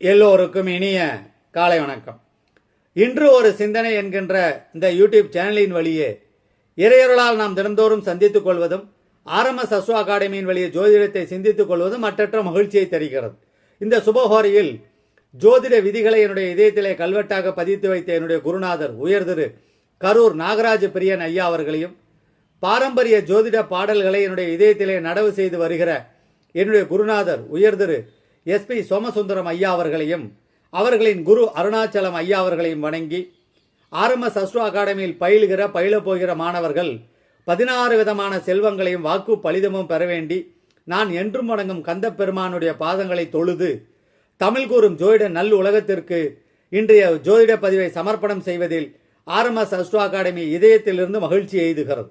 எல்லோருக்கும் இனிய காலை வணக்கம். இன்று ஒரு சிந்தனை என்கின்ற இந்த யூடியூப் சேனலின் வழியே இறையொருளால் நாம் தினந்தோறும் சந்தித்துக் கொள்வதும் ஆரம்ப சஸ்வ அகாடமியின் வழியே ஜோதிடத்தை சிந்தித்துக் கொள்வதும் மற்றற்ற மகிழ்ச்சியை தருகிறது. இந்த சுபஹோரியில் ஜோதிட விதிகளை என்னுடைய இதயத்திலே கல்வெட்டாக பதித்து வைத்த என்னுடைய குருநாதர் உயர்திரு கரூர் நாகராஜ பிரியன் ஐயா அவர்களையும் பாரம்பரிய ஜோதிட பாடல்களை என்னுடைய இதயத்திலே நடவு செய்து வருகிற என்னுடைய குருநாதர் உயர்திரு எஸ்பி சோமசுந்தரம் ஐயா அவர்களையும் அவர்களின் குரு அருணாச்சலம் ஐயா அவர்களையும் வணங்கி ஆர்எம்எஸ் அஸ்ட்ரோ அகாடமியில் பயிலுகிற பயிலப் போகிற மாணவர்கள் பதினாறு விதமான செல்வங்களையும் வாக்கு பலிதமும் பெற வேண்டி நான் என்றும் வணங்கும் கந்த பெருமானுடைய பாதங்களை தொழுது தமிழ் கூறும் ஜோதிட நல் உலகத்திற்கு இன்றைய ஜோதிட பதிவை சமர்ப்பணம் செய்வதில் ஆர்எம்எஸ் அஸ்ட்ரோ அகாடமி இதயத்திலிருந்து மகிழ்ச்சி எய்துகிறது.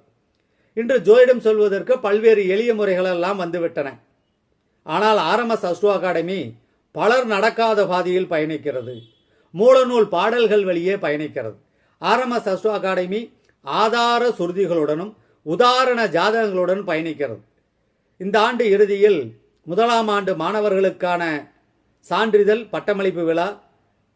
இன்று ஜோதிடம் சொல்வதற்கு பல்வேறு எளிய முறைகளெல்லாம் வந்துவிட்டன. ஆனால் ஆர்எம்எஸ் அஸ்ட்ரோ அகாடமி பலர் நடக்காத பாதையில் பயணிக்கிறது. மூலநூல் பாடல்கள் வழியே பயணிக்கிறது. ஆர்எம்எஸ் அஸ்ட்ரோ அகாடமி ஆதார சுருதிகளுடனும் உதாரண ஜாதகங்களுடன் பயணிக்கிறது. இந்த ஆண்டு இறுதியில் முதலாம் ஆண்டு மாணவர்களுக்கான சான்றிதழ் பட்டமளிப்பு விழா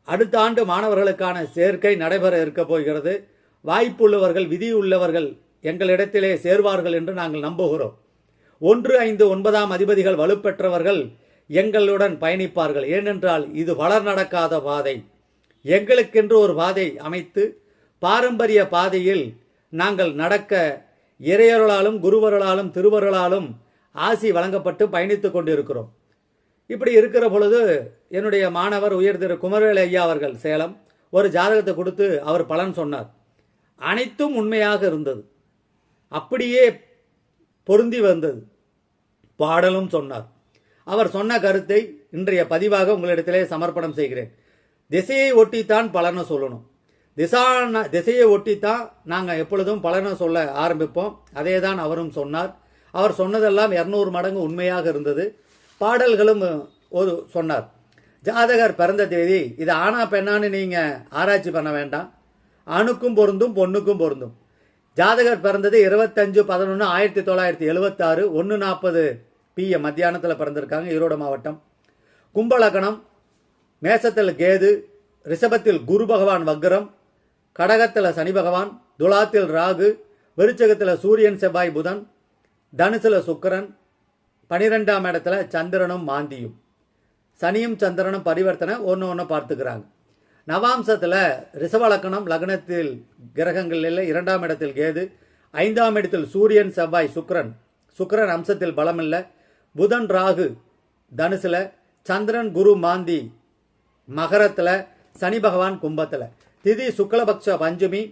அடுத்த ஆண்டு மாணவர்களுக்கான சேர்க்கை நடைபெற இருக்க போகிறது. வாய்ப்புள்ளவர்கள் விதியுள்ளவர்கள் எங்களிடத்திலே சேர்வார்கள் என்று நாங்கள் நம்புகிறோம். ஒன்று ஐந்து ஒன்பதாம் அதிபதிகள் வலுப்பெற்றவர்கள் எங்களுடன் பயணிப்பார்கள். ஏனென்றால் இது வளர் நடக்காத பாதை. எங்களுக்கென்று ஒரு பாதை அமைத்து பாரம்பரிய பாதையில் நாங்கள் நடக்க இறையருளாலும் குருவருளாலும் திருவருளாலும் ஆசி வழங்கப்பட்டு பயணித்துக் கொண்டிருக்கிறோம். இப்படி இருக்கிற பொழுது என்னுடைய மாணவர் உயர் திரு குமரவேல் ஐயா அவர்கள் சேலம் ஒரு ஜாதகத்தை கொடுத்து அவர் பலன் சொன்னார். அனைத்தும் உண்மையாக இருந்தது. அப்படியே பொருந்தி வந்தது. பாடலும் சொன்னார். அவர் சொன்ன கருத்தை இன்றைய பதிவாக உங்களிடத்திலே சமர்ப்பணம் செய்கிறேன். திசையை ஒட்டித்தான் பலனை சொல்லணும். திசா திசையை ஒட்டித்தான் நாங்கள் எப்பொழுதும் பலனை சொல்ல ஆரம்பிப்போம். அதே தான் அவரும் சொன்னார். அவர் சொன்னதெல்லாம் இரநூறு மடங்கு உண்மையாக இருந்தது. பாடல்களும் ஒரு சொன்னார். ஜாதகர் பிறந்த தேதி இது ஆனா பெண்ணான்னு நீங்கள் ஆராய்ச்சி பண்ண வேண்டாம். ஆணுக்கும் பொருந்தும் பொண்ணுக்கும் பொருந்தும். ஜாதகர் பிறந்தது இருபத்தஞ்சு பதினொன்று ஆயிரத்தி தொள்ளாயிரத்தி எழுபத்தாறு ஒன்று நாற்பது பிஎம் மத்தியானத்தில் பிறந்திருக்காங்க ஈரோடு மாவட்டம். கும்பலகணம் மேசத்தில் கேது ரிஷபத்தில் குரு பகவான் வக்ரம் கடகத்தில் சனி பகவான் துலாத்தில் ராகு விருச்சகத்தில் சூரியன் செவ்வாய் புதன் தனுசில் சுக்கரன் பனிரெண்டாம் இடத்துல சந்திரனும் மாந்தியும். சனியும் சந்திரனும் பரிவர்த்தனை ஒன்று ஒன்று பார்த்துக்கிறாங்க. நவாம்சத்தில் ரிசவலக்கணம் லக்னத்தில் கிரகங்கள் இல்லை. இரண்டாம் இடத்தில் கேது ஐந்தாம் இடத்தில் சூரியன் செவ்வாய் சுக்ரன் சுக்ரன் அம்சத்தில் பலம் இல்லை புதன் ராகு தனுசில். சந்திரன் குரு மாந்தி மகரத்தில். சனி பகவான் கும்பத்தில். திதி சுக்லபக்ஷ பஞ்சமி.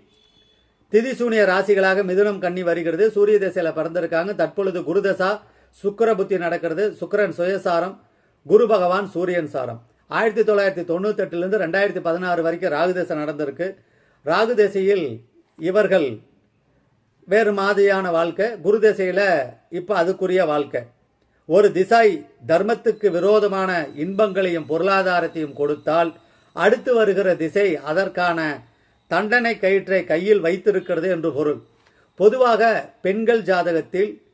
திதி சூனிய ராசிகளாக மிதுனம் கன்னி வருகிறது. சூரிய திசையில் பிறந்திருக்காங்க. தற்பொழுது குருதசா சுக்கிர புத்தி நடக்கிறது. சுக்கரன் சுயசாரம் குரு பகவான் சூரியன் சாரம். ஆயிரத்தி தொள்ளாயிரத்தி தொண்ணூத்தெட்டுலேருந்து ரெண்டாயிரத்தி பதினாறு வரைக்கும் ராகு நடந்திருக்கு. ராகுதேசையில் இவர்கள் வேறு மாதிரியான வாழ்க்கை. குரு திசையில் இப்போ அதுக்குரிய வாழ்க்கை. ஒரு திசை தர்மத்துக்கு விரோதமான இன்பங்களையும் பொருளாதாரத்தையும் கொடுத்தால் அடுத்து வருகிற திசை அதற்கான தண்டனை கயிற்றை கையில் வைத்திருக்கிறது என்று பொருள். பொதுவாக பெண்கள் ஜாதகத்தில்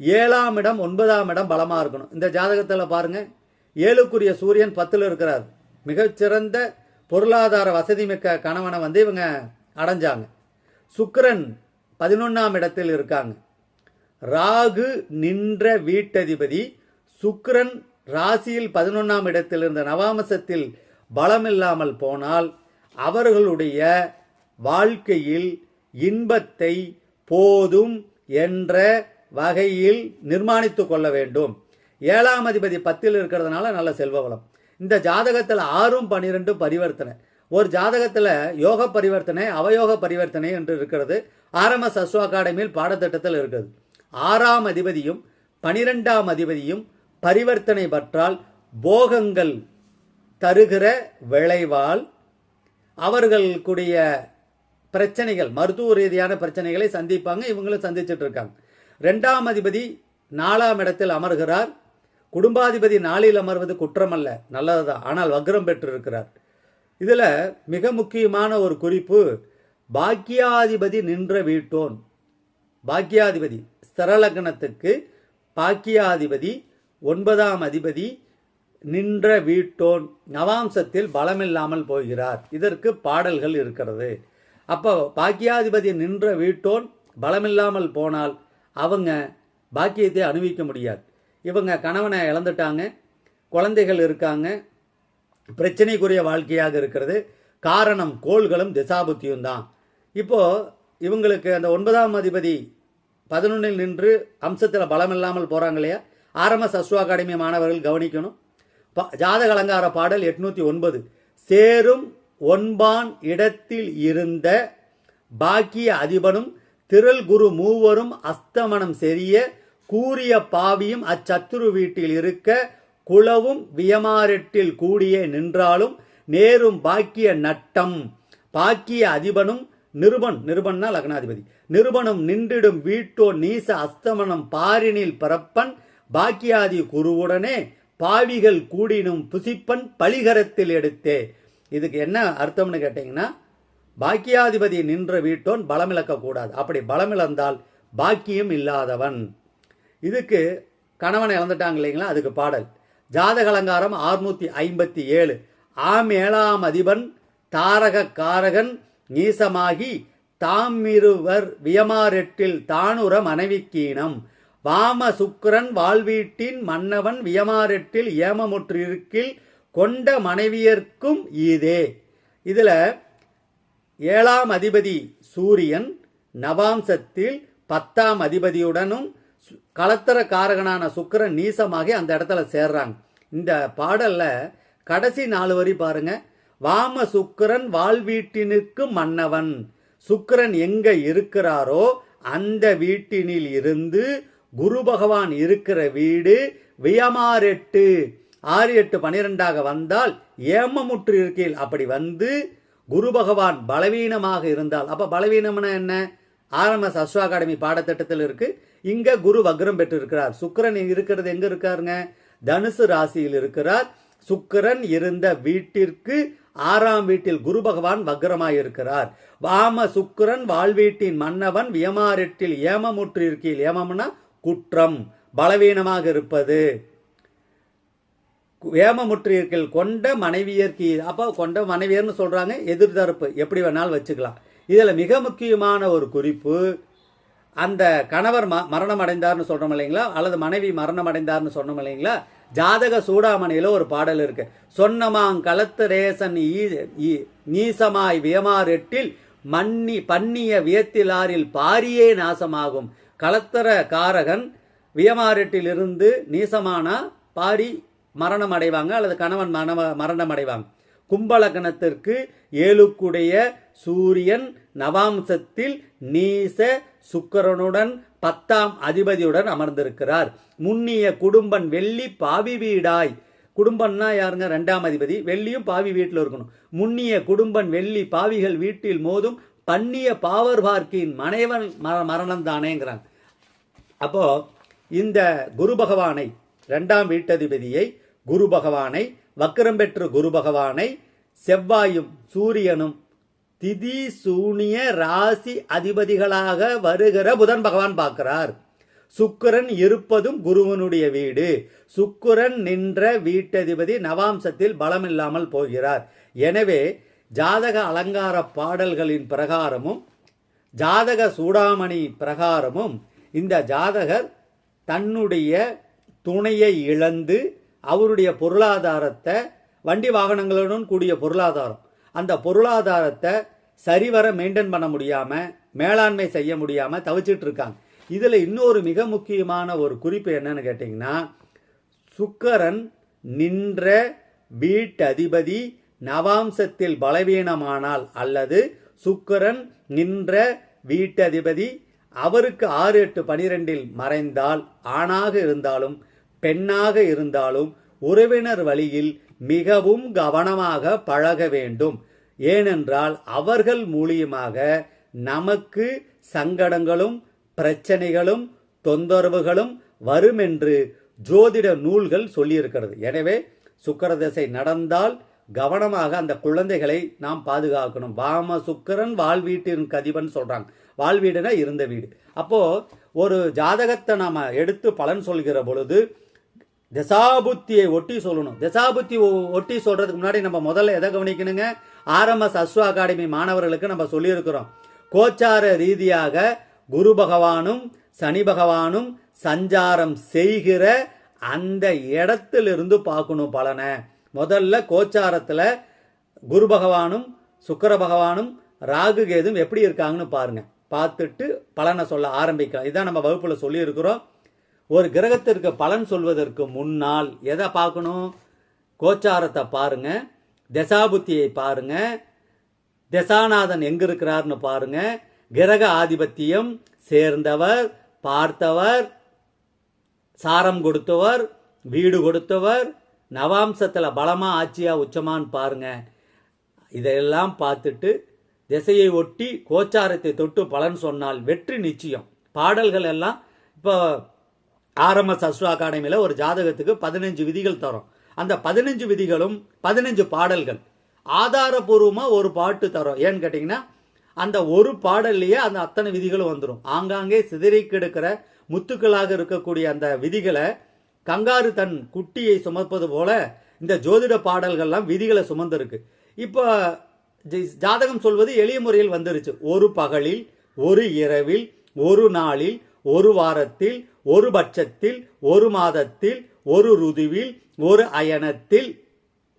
ஏழாம் இடம் ஒன்பதாம் இடம் பலமாக இருக்கணும். இந்த ஜாதகத்தில் பாருங்க ஏழுக்குரிய சூரியன் பத்தில் இருக்கிறார். மிகச்சிறந்த பொருளாதார வசதி மிக்க கணவனை வந்து இவங்க அடைஞ்சாங்க. சுக்கரன் பதினொன்றாம் இடத்தில் இருக்காங்க. ராகு நின்ற வீட்டதிபதி சுக்கரன் ராசியில் பதினொன்றாம் இடத்தில் இருந்த நவாமசத்தில் பலமில்லாமல் போனால் அவர்களுடைய வாழ்க்கையில் இன்பத்தை போதும் என்ற வகையில் நிர்மாணித்து கொள்ள வேண்டும். ஏழாம் அதிபதி பத்தில் இருக்கிறதுனால நல்ல செல்வ வளம். இந்த ஜாதகத்தில் ஆறும் பனிரெண்டும் பரிவர்த்தனை. ஒரு ஜாதகத்தில் யோக பரிவர்த்தனை அவயோக பரிவர்த்தனை என்று இருக்கிறது. ஆர்எம்எஸ் அஸ்வ அகாடமியில் பாடத்திட்டத்தில் இருக்கிறது. ஆறாம் அதிபதியும் பனிரெண்டாம் அதிபதியும் பரிவர்த்தனை பற்றால் போகங்கள் தருகிற விளைவால் அவர்களுக்குடைய பிரச்சனைகள் மருத்துவ ரீதியான பிரச்சனைகளை சந்திப்பாங்க இவங்களும் சந்திச்சுட்டு இருக்காங்க. ரெண்டாம் அதிபதி நாலாம் இடத்தில் அமர்கிறார். குடும்பாதிபதி நாளில் அமர்வது குற்றமல்ல நல்லதுதான். ஆனால் வக்ரம் பெற்றிருக்கிறார். இதில் மிக முக்கியமான ஒரு குறிப்பு பாக்கியாதிபதி நின்ற வீட்டோன். பாக்கியாதிபதி ஸ்தரலக்னத்துக்கு பாக்கியாதிபதி ஒன்பதாம் அதிபதி நின்ற வீட்டோன். நவாம்சத்தில் பலமில்லாமல் போகிறார். இதற்கு பாடல்கள் இருக்கிறது. அப்போ பாக்கியாதிபதி நின்ற வீட்டோன் பலமில்லாமல் போனால் அவங்க பாக்கியத்தை அனுபவிக்க முடியாது. இவங்க கணவனை இழந்துட்டாங்க. குழந்தைகள் இருக்காங்க. பிரச்சனைக்குரிய வாழ்க்கையாக இருக்கிறது. காரணம் கோள்களும் திசாபுத்தியும் தான். இப்போது இவங்களுக்கு அந்த ஒன்பதாம் அதிபதி பதினொன்னில் நின்று அம்சத்தில் பலம் இல்லாமல் போகிறாங்க இல்லையா ஆரம்ப சஸ்வ அகாடமி மாணவர்கள் கவனிக்கணும். ப- ஜாதக அலங்கார பாடல் எட்நூற்றி ஒன்பது. சேரும் ஒன்பான் இடத்தில் இருந்த பாக்கிய அதிபனும் திரள் குரு மூவரும் அஸ்தமனம் செறிய கூறிய பாவியும் அச்சத்துரு வீட்டில் இருக்க குளவும் வியமாரெட்டில் கூடியே நின்றாலும் நேரும் பாக்கிய நட்டம். பாக்கிய அதிபனும் நிருபன் நிருபன்னா லக்னாதிபதி. நிருபனும் நின்றிடும் வீட்டோ நீச அஸ்தமனம் பாரினில் பரப்பன் பாக்கியாதி குருவுடனே பாவிகள் கூடினும் புசிப்பன் பலிகரத்தில் எடுத்தே. இதுக்கு என்ன அர்த்தம்னு கேட்டீங்கன்னா பாக்கியாதிபதி நின்ற வீட்டோன் பலமிழக்க கூடாது. அப்படி பலமிழந்தால் பாக்கியம் இல்லாதவன். இதுக்கு கணவனை இழந்துட்டாங்க இல்லைங்களா? அதுக்கு பாடல். ஜாதக அலங்காரம் ஆறுநூத்தி ஐம்பத்தி ஏழு. ஆம் ஏழாம் அதிபன் தாரக காரகன் நீசமாகி தாமிருவர் வியமாரெட்டில் தானுர மனைவிக்கீனம். வாம சுக்கிரன் வாழ்வீட்டின் மன்னவன் வியமாரெட்டில் ஏமமுற்றிருக்கில் கொண்ட மனைவியர்க்கும் இதே இதில் ஏழாம் அதிபதி சூரியன் நவாம்சத்தில் பத்தாம் அதிபதியுடனும் சு- கலத்தர காரகனான நீசமாகி அந்த இடத்துல சேர்றாங்க. இந்த பாடல்ல கடைசி நாலு வரி பாருங்க. வாம சுக்கிரன் வாழ்வீட்டினுக்கு மன்னவன். சுக்கரன் எங்க இருக்கிறாரோ அந்த வீட்டினில் இருந்து குரு பகவான் இருக்கிற வீடு வியமாரெட்டு ஆறு எட்டு பனிரெண்டாக வந்தால் ஏமமுற்று இருக்கையில் அப்படி வந்து குரு பகவான் பலவீனமாக இருந்தால் அப்போ பலவீனம்னா என்ன? ஆர்எம்எஸ் அஸ்வ அகாடமி பாடத்திட்டத்தில் இருக்கு. இங்க குரு வக்ரம் பெற்று இருக்கிறார் சுக்கிரன் இருக்கிறது எங்க இருக்காருங்க? தனுசு ராசியில் இருக்கிறார். சுக்கிரன் இருந்த வீட்டிற்கு ஆறாம் வீட்டில் குரு பகவான் வக்ரமாயிருக்கிறார் வாம சுக்கிரன் வாழ்வீட்டின் மன்னவன் வியமாரெட்டில் ஏமமுற்று இருக்கையில் ஏமம்னா குற்றம் பலவீனமாக இருப்பது. வேமமுற்றியர்கள் கொண்ட மனைவியர்க்கு அப்போ கொண்ட மனைவியர்னு சொல்கிறாங்க எதிர்தரப்பு. எப்படி வேணாலும் வச்சுக்கலாம். இதில் மிக முக்கியமான ஒரு குறிப்பு அந்த கணவர் ம- மரணம் அடைந்தார்னு சொல்கிறோம் இல்லைங்களா? அல்லது மனைவி மரணம் அடைந்தார்னு சொன்னோம் இல்லைங்களா? ஜாதக சூடாமணியில் ஒரு பாடல் இருக்கு. சொன்னமாங் கலத்து ரேசன் ஈ- நீசமாய் வியமாரெட்டில் மன்னி பன்னிய வியத்திலாரில் பாரியே நாசமாகும். கலத்தர காரகன் வியமாரெட்டில் இருந்து நீசமானா பாரி மரணம் அடைவாங்க அல்லது கணவன் மரண மரணம் அடைவாங்க கும்பலகணத்திற்கு ஏழுக்குடைய சூரியன் நவாம்சத்தில் நீச சுக்கரனுடன் பத்தாம் அதிபதியுடன் அமர்ந்திருக்கிறார். முன்னிய குடும்பன் வெள்ளி பாவி வீடாய். குடும்பம்னா யாருங்க? ரெண்டாம் அதிபதி. வெள்ளியும் பாவி வீட்டில் இருக்கணும். முன்னிய குடும்பன் வெள்ளி பாவிகள் வீட்டில் மோதும் பன்னிய பாவர் பார்க்கின் மனைவன் மரணம் தானேங்கிறாங்க அப்போ இந்த குரு பகவானை ரெண்டாம் வீட்டதிபதியை குரு பகவானை வக்கரம் பெற்ற குரு பகவானை செவ்வாயும் சூரியனும் திதி சூனிய ராசி அதிபதிகளாக வருகிற புதன் பகவான் பார்க்கிறார். சுக்கரன் இருப்பதும் குருவனுடைய வீடு. சுக்கரன் நின்ற வீட்டதிபதி நவாம்சத்தில் பலமில்லாமல் போகிறார். எனவே ஜாதக அலங்கார பாடல்களின் பிரகாரமும் ஜாதக சூடாமணி பிரகாரமும் இந்த ஜாதகர் தன்னுடைய துணையை இழந்து அவருடைய பொருளாதாரத்தை வண்டி வாகனங்களுடன் கூடிய பொருளாதாரம். அந்த பொருளாதாரத்தை சரிவர மெயின்டைன் பண்ண முடியாமல் மேலாண்மை செய்ய முடியாமல் தவிச்சிட்டு இருக்காங்க. இதில் இன்னொரு மிக முக்கியமான ஒரு குறிப்பு என்னன்னு கேட்டிங்கன்னா சுக்கரன் நின்ற வீட்டதிபதி நவாம்சத்தில் பலவீனமானால் அல்லது சுக்கரன் நின்ற வீட்டதிபதி அவருக்கு ஆறு எட்டு பனிரெண்டில் மறைந்தால் ஆணாக இருந்தாலும் பெண்ணாக இருந்தாலும் உறவினர் வழியில் மிகவும் கவனமாக பழக வேண்டும். ஏனென்றால் அவர்கள் மூலியமாக நமக்கு சங்கடங்களும் பிரச்சனைகளும் தொந்தரவுகளும் வரும் என்று ஜோதிட நூல்கள் சொல்லியிருக்கிறது. எனவே சுக்கரதசை நடந்தால் கவனமாக அந்த குழந்தைகளை நாம் பாதுகாக்கணும். வாம சுக்கிரன் வாழ்வீட்டின் கதிபன் சொல்றாங்க. வாழ்வீடுனா இருந்த வீடு. அப்போ ஒரு ஜாதகத்தை நாம எடுத்து பலன் சொல்கிற பொழுது தசாபுத்தியை ஒட்டி சொல்லணும். தசாபுத்தி ஒட்டி சொல்றதுக்கு முன்னாடி நம்ம முதல்ல எதை கவனிக்கணுங்க? ஆர்எம்எஸ் அஸ்வ அகாடமி மாணவர்களுக்கு நம்ம சொல்லியிருக்கிறோம். கோச்சார ரீதியாக குரு பகவானும் சனி பகவானும் சஞ்சாரம் செய்கிற அந்த இடத்திலிருந்து பார்க்கணும் பலனை. முதல்ல கோச்சாரத்தில் குரு பகவானும் சுக்கர பகவானும் ராகு கேதும் எப்படி இருக்காங்கன்னு பாருங்க. பார்த்துட்டு பலனை சொல்ல ஆரம்பிக்கலாம். இதான் நம்ம வகுப்பில் சொல்லியிருக்கிறோம். ஒரு கிரகத்திற்கு பலன் சொல்வதற்கு முன்னால் எதை பார்க்கணும்? கோச்சாரத்தை பாருங்க. தசாபுத்தியை பாருங்க. தசாநாதன் எங்க இருக்கிறார்னு பாருங்க. கிரக ஆதிபத்தியம் சேர்ந்தவர் பார்த்தவர் சாரம் கொடுத்தவர் வீடு கொடுத்தவர் நவாம்சத்தில் பலமா ஆட்சியா உச்சமான்னு பாருங்க. இதையெல்லாம் பார்த்துட்டு திசையை ஒட்டி கோச்சாரத்தை தொட்டு பலன் சொன்னால் வெற்றி நிச்சயம். பாடல்கள் எல்லாம் இப்போ ஆர்எம்எஸ் அஸ்ட்ரோ அகாடமியில் ஒரு ஜாதகத்துக்கு பதினஞ்சு விதிகள் தரும். அந்த பதினஞ்சு விதிகளும் பதினஞ்சு பாடல்கள். ஆதாரபூர்வமாக ஒரு பாட்டு தரும். ஏன்னு கேட்டிங்கன்னா அந்த ஒரு பாடல்லையே அந்த அத்தனை விதிகளும் வந்துடும் ஆங்காங்கே சிதறி கிடக்கிற முத்துக்களாக இருக்கக்கூடிய அந்த விதிகளை கங்காரு தன் குட்டியை சுமப்பது போல இந்த ஜோதிட பாடல்கள்லாம் விதிகளை சுமந்திருக்கு. இப்போ ஜி- ஜாதகம் சொல்வது எளிய முறையில் வந்துருச்சு. ஒரு பகலில் ஒரு இரவில் ஒரு நாளில் ஒரு வாரத்தில் ஒரு பட்சத்தில் ஒரு மாதத்தில் ஒரு ருதுவில் ஒரு அயனத்தில்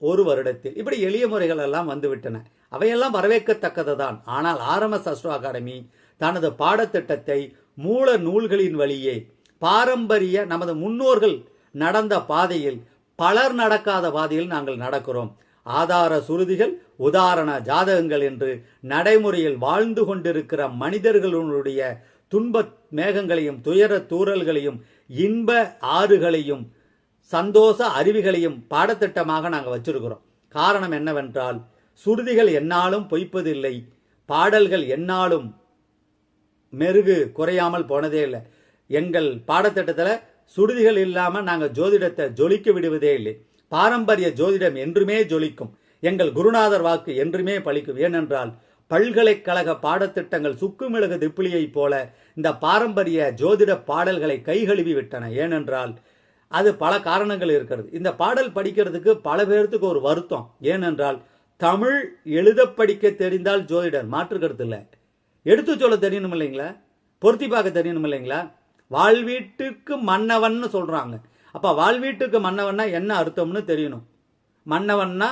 ஒரு வருடத்தில். இப்படி எளிய முறைகள் எல்லாம் வந்துவிட்டன. அவையெல்லாம் வரவேற்கத்தக்கது தான் ஆனால் ஆர்எம்எஸ் அஸ்ட்ரோ அகாடமி தனது பாடத்திட்டத்தை மூல நூல்களின் வழியே பாரம்பரிய நமது முன்னோர்கள் நடந்த பாதையில் பலர் நடக்காத பாதையில் நாங்கள் நடக்கிறோம். ஆதார சுருதிகள் உதாரண ஜாதகங்கள் என்று நடைமுறையில் வாழ்ந்து கொண்டிருக்கிற மனிதர்களுடைய துன்ப மேகங்களையும் துயர தூறல்களையும் இன்ப ஆறுகளையும் சந்தோஷ அருவிகளையும் பாடத்திட்டமாக நாங்கள் வச்சிருக்கிறோம். காரணம் என்னவென்றால் சுருதிகள் என்னாலும் பொய்ப்பதில்லை பாடல்கள் என்னாலும் மெருகு குறையாமல் போனதே இல்லை. எங்கள் பாடத்திட்டத்தில் சுருதிகள் இல்லாமல் நாங்கள் ஜோதிடத்தை ஜொலிக்க விடுவதே இல்லை. பாரம்பரிய ஜோதிடம் என்றுமே ஜொலிக்கும். எங்கள் குருநாதர் வாக்கு என்றுமே பழிக்கும். ஏனென்றால் பல்கலைக்கழக பாடத்திட்டங்கள் சுக்குமிளகு திப்பிலியைப் போல இந்த பாரம்பரிய ஜோதிட பாடல்களை கைகழுவி விட்டன. ஏனென்றால் அது பல காரணங்கள் இருக்கிறது. இந்த பாடல் படிக்கிறதுக்கு பல பேர்த்துக்கு ஒரு வருத்தம். ஏனென்றால் தமிழ் எழுத படிக்க தெரிந்தால் ஜோதிடர் மாற்று கருத்து இல்லை. எடுத்து சொல்ல தெரியணும் இல்லைங்களா? பொருத்தி பார்க்க தெரியணும் இல்லைங்களா? வாழ்வீட்டுக்கு மன்னவன்னு சொல்றாங்க. அப்ப வாழ்வீட்டுக்கு மன்னவன்னா என்ன அர்த்தம்னு தெரியணும். மன்னவன்னா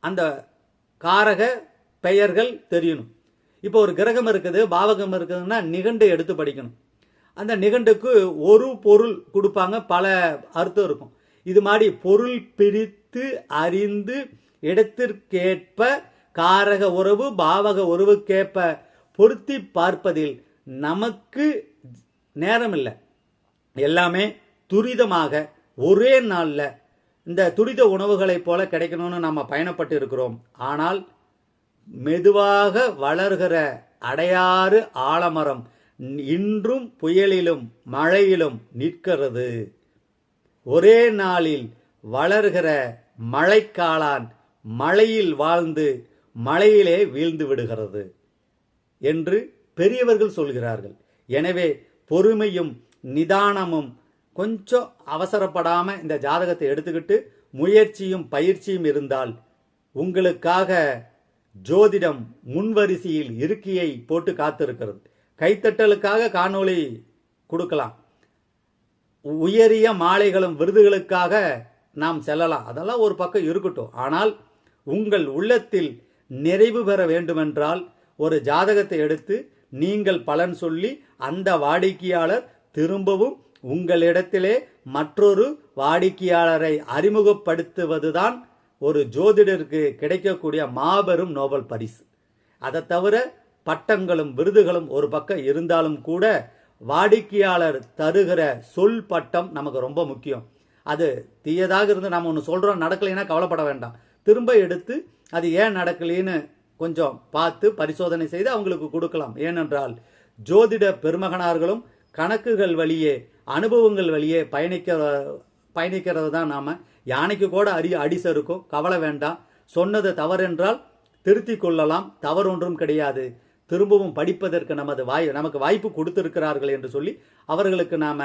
அந்த காரக பெயர்கள் தெரியணும். இப்போ ஒரு கிரகம் இருக்குது பாவகம் இருக்குதுன்னா நிகண்டை எடுத்து படிக்கணும். அந்த நிகண்டுக்கு ஒரு பொருள் கொடுப்பாங்க பல அர்த்தம் இருக்கும். இது மாதிரி பொருள் பிரித்து அறிந்து இடத்திற்கேற்ப காரக உறவு பாவக உறவுக்கேற்ப பொருத்தி பார்ப்பதில் நமக்கு நேரம் இல்லை எல்லாமே துரிதமாக ஒரே நாளில் இந்த துரித உணவுகளைப் போல கிடைக்கணும்னு நம்ம பயணப்பட்டு இருக்கிறோம். ஆனால் மெதுவாக வளர்கிற அடையாறு ஆலமரம் இன்றும் புயலிலும் மழையிலும் நிற்கிறது. ஒரே நாளில் வளர்கிற மழைக்காளான் மழையில் வாழ்ந்து மழையிலே வீழ்ந்து விடுகிறது என்று பெரியவர்கள் சொல்கிறார்கள். எனவே பொறுமையும் நிதானமும் கொஞ்சம் அவசரப்படாம இந்த ஜாதகத்தை எடுத்துக்கிட்டு முயற்சியும் பயிற்சியும் இருந்தால் உங்களுக்காக ஜோதிடம் முன்வரிசையில் இருக்கையை போட்டு காத்திருக்கிறது. கைத்தட்டலுக்காக காணொளி கொடுக்கலாம். உயரிய மாலைகளும் விருதுகளுக்காக நாம் செல்லலாம். அதெல்லாம் ஒரு பக்கம் இருக்கட்டும். ஆனால் உங்கள் உள்ளத்தில் நிறைவு பெற வேண்டுமென்றால் ஒரு ஜாதகத்தை எடுத்து நீங்கள் பலன் சொல்லி அந்த வாடிக்கையாளர் திரும்பவும் உங்களிடத்திலே மற்றொரு வாடிக்கையாளரை அறிமுகப்படுத்துவதுதான் ஒரு ஜோதிடருக்கு கிடைக்கக்கூடிய மாபெரும் நோபல் பரிசு. அதை தவிர பட்டங்களும் விருதுகளும் ஒரு பக்கம் இருந்தாலும் கூட வாடிக்கையாளர் தருகிற சொல் பட்டம் நமக்கு ரொம்ப முக்கியம். அது தீயதாக இருந்து நம்ம ஒன்று சொல்கிறோம் நடக்கலைன்னா கவலைப்பட வேண்டாம். திரும்ப எடுத்து அது ஏன் நடக்கலைன்னு கொஞ்சம் பார்த்து பரிசோதனை செய்து அவங்களுக்கு கொடுக்கலாம். ஏனென்றால் ஜோதிட பெருமகனார்களும் கணக்குகள் வழியே அனுபவங்கள் வழியே பயணிக்க பயணிக்கிறது தான் நாம். யானைக்கு கூட அடி அடிச இருக்கும். கவலை வேண்டாம். சொன்னது தவறென்றால் திருத்தி கொள்ளலாம். தவறு ஒன்றும் கிடையாது. திரும்பவும் படிப்பதற்கு நமது வாய் நமக்கு வாய்ப்பு கொடுத்திருக்கிறார்கள் என்று சொல்லி அவர்களுக்கு நாம்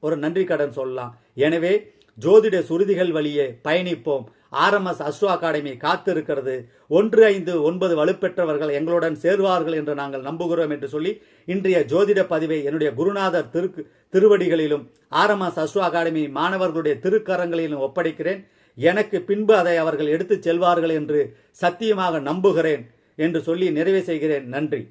ஒரு நன்றி கடன் சொல்லலாம். எனவே ஜோதிட சுருதிகள் வழியே பயணிப்போம். ஆர்எம்எஸ் அஸ்ரோ அகாடமி காத்திருக்கிறது. ஒன்று ஐந்து ஒன்பது வலுப்பெற்றவர்கள் எங்களுடன் சேர்வார்கள் என்று நாங்கள் நம்புகிறோம் என்று சொல்லி இன்றைய ஜோதிட பதிவை என்னுடைய குருநாதர் திரு திருவடிகளிலும் ஆர்எம்எஸ் அஸ்ரோ அகாடமி மாணவர்களுடைய திருக்கரங்களிலும் ஒப்படைக்கிறேன். எனக்கு பின்பு அதை அவர்கள் எடுத்துச் செல்வார்கள் என்று சத்தியமாக நம்புகிறேன் என்று சொல்லி நிறைவு செய்கிறேன். நன்றி.